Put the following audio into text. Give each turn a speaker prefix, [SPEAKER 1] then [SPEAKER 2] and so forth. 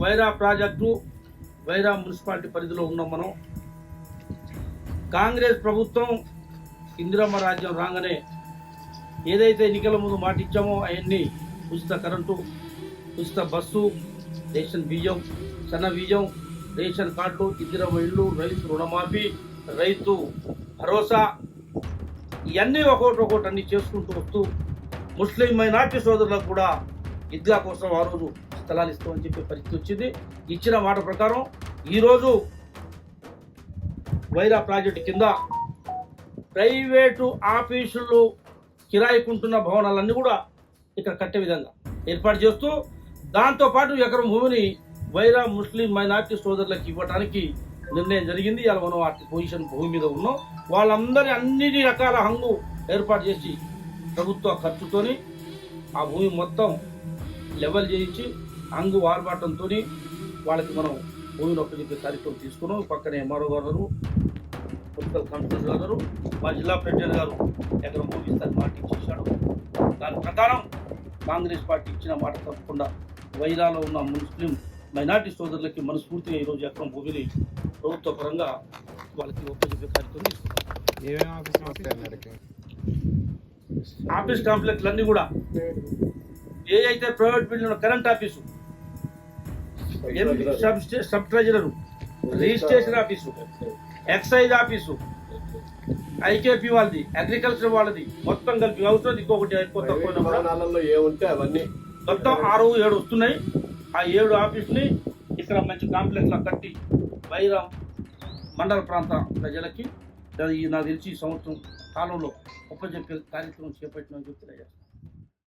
[SPEAKER 1] Wyra project Wyra municipality పరిధిలో ఉన్నాం మనం. కాంగ్రెస్ ప్రభుత్వం ఇందిరమ్మ రాజ్యం రాగానే ఏదైతే ఎన్నికల ముందు మాటిచ్చామో అవన్నీ ఉచిత కరెంటు ఉచిత బస్సు రేషన్ బియ్యం సన్న బియ్యం రేషన్ కార్డు ఇందిరమ్మ ఇళ్ళు రైతు రుణమాఫీ రైతు భరోసా ఇవన్నీ ఒకటి ఒకటి అన్ని చేసుకుంటూ వస్తూ ముస్లిం మైనార్టీ సోదరులకు కూడా ఈద్గా కోసం ఆ రోజు స్థలాలు ఇస్తామని చెప్పే పరిస్థితి వచ్చింది. ఇచ్చిన మాట ప్రకారం ఈరోజు వైరా ప్రాజెక్టు కింద ప్రైవేటు ఆఫీసులు కిరాయికుంటున్న భవనాలన్నీ కూడా ఇక్కడ కట్టే విధంగా ఏర్పాటు చేస్తూ దాంతోపాటు ఎకరం భూమిని వైరా ముస్లిం మైనార్టీ సోదరులకు ఇవ్వడానికి నిర్ణయం జరిగింది. ఇలా మనం ఆ పొజిషన్ భూమి మీద ఉన్నాం. వాళ్ళందరి అన్ని రకాల హంగు ఏర్పాటు చేసి ప్రభుత్వ ఖర్చుతోని ఆ భూమి మొత్తం లెవెల్ చేయించి హంగు ఆర్భాటంతో వాళ్ళకి మనం భూమిని ఒప్పచెప్పే కార్యక్రమం తీసుకున్నాం. పక్కనే ఎంఆర్ఓ గారు పొలిటికల్ కమిషనర్ గారు మా జిల్లా ప్రెసిడెంట్ గారు ఎకరం భూమి ఇస్తారు మాట ఇచ్చేసాడు దాని ప్రకారం కాంగ్రెస్ పార్టీ ఇచ్చిన మాట తప్పకుండా వైరాలో ఉన్న ముస్లిం మైనార్టీ సోదరులకి మనస్ఫూర్తిగా ఈరోజు ఎకరం భూమిని ప్రభుత్వ పరంగా వాళ్ళకి ఒప్పచెప్పే కార్యక్రమం తీసుకున్నాం. ఆఫీస్ కాంప్లెక్స్లు అన్నీ కూడా ఏ అయితే private building current office sub treasurer. Registration office. Excise office. IKP వాళ్ళది అగ్రికల్చర్ వాళ్ళది. మొత్తం కలిపి అవసరం ఇంకొకటి
[SPEAKER 2] ఏముంటే అవన్నీ?
[SPEAKER 1] మొత్తం ఆరు ఏడు వస్తున్నాయి. ఆ ఏడు ఆఫీస్ని ఇక్కడ మంచి కాంప్లెక్స్ లా కట్టి వైరా మండల ప్రాంత ప్రజలకి నాకు తెలిసి ఈ సంవత్సరం కాలంలో ఒప్పచెప్పే కార్యక్రమం చేపట్టిన చెప్తున్నాయి